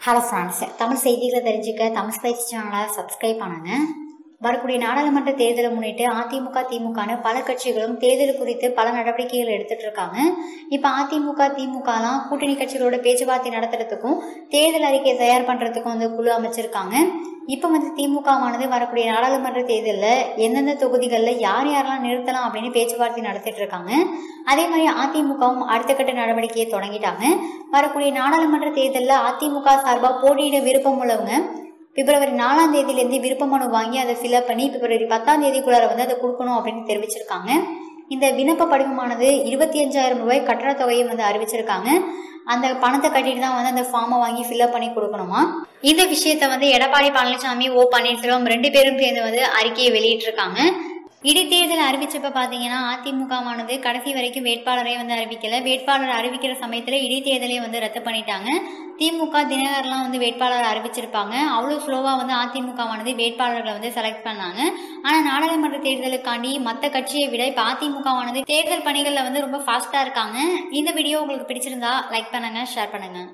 Hello friends Tamil செய்திகளை தெரிஞ்சுக்க தமிழ் பயிற்சி சேனலை சப்ஸ்கிரைப் பண்ணுங்க. வரக்கூடிய நாடாளுமன்ற தேர்தலை முன்னிட்டு அதிமுக திமுகன்னு பல கட்சிகளும் தேர்தல் குறித்து பல நடவடிக்கைகள் எடுத்துட்டு இருக்காங்க. இப்போ அதிமுக திமுகலாம் கூட்டணி கட்சிகளோட பேச்சுவார்த்தை நடத்துறதுக்கும் தேர்தல் அறிக்கையை தயார் பண்றதுக்கும் வந்து குழு அமைச்சிருக்காங்க. இப்போ வந்து திமுகவானது வரக்கூடிய நாடாளுமன்ற தேர்தலில் எந்தெந்த தொகுதிகளில் யார் யாரெல்லாம் நிறுத்தலாம் அப்படின்னு பேச்சுவார்த்தை நடத்திட்டு இருக்காங்க. அதே மாதிரி அதிமுகவும் அடுத்த கட்ட நடவடிக்கையை தொடங்கிட்டாங்க. வரக்கூடிய நாடாளுமன்ற தேர்தலில் அதிமுக சார்பாக போட்டியிட விருப்பம் உள்ளவங்க பிப்ரவரி நாலாம் தேதியிலேருந்து விருப்ப மனு வாங்கி அதை ஃபில்அப் பண்ணி பிப்ரவரி பத்தாம் தேதிக்குள்ளார வந்து அதை கொடுக்கணும் அப்படின்னு தெரிவிச்சிருக்காங்க. இந்த விண்ணப்ப படிவமானது இருபத்தி அஞ்சாயிரம் ரூபாய் கட்டண தொகையை வந்து அறிவிச்சிருக்காங்க. அந்த பணத்தை கட்டிட்டு தான் வந்து அந்த ஃபார்மை வாங்கி ஃபில்அப் பண்ணி கொடுக்கணுமா? இந்த விஷயத்த வந்து எடப்பாடி பழனிசாமி ஓ பன்னீர்செல்வம் ரெண்டு பேரும் சேர்ந்து வந்து அறிக்கையை வெளியிட்டிருக்காங்க. இடைத்தேர்தல் அறிவிச்சப்ப பாத்தீங்கன்னா அதிமுகவானது கடைசி வரைக்கும் வேட்பாளரை வந்து அறிவிக்கல. வேட்பாளர் அறிவிக்கிற சமயத்துல இடைத்தேர்தலே வந்து ரத்து பண்ணிட்டாங்க. திமுக தினகர்லாம் வந்து வேட்பாளர் அறிவிச்சிருப்பாங்க. அவ்வளோ ஸ்லோவாக வந்து அதிமுகவானது வேட்பாளர்களை வந்து செலக்ட் பண்ணாங்க. ஆனால் நாடாளுமன்ற தேர்தலுக்காண்டி மற்ற கட்சியை விட இப்போ அதிமுகவானது தேர்தல் பணிகளில் வந்து ரொம்ப ஃபாஸ்ட்டாக இருக்காங்க. இந்த வீடியோ உங்களுக்கு பிடிச்சிருந்தா லைக் பண்ணுங்கள் ஷேர் பண்ணுங்கள்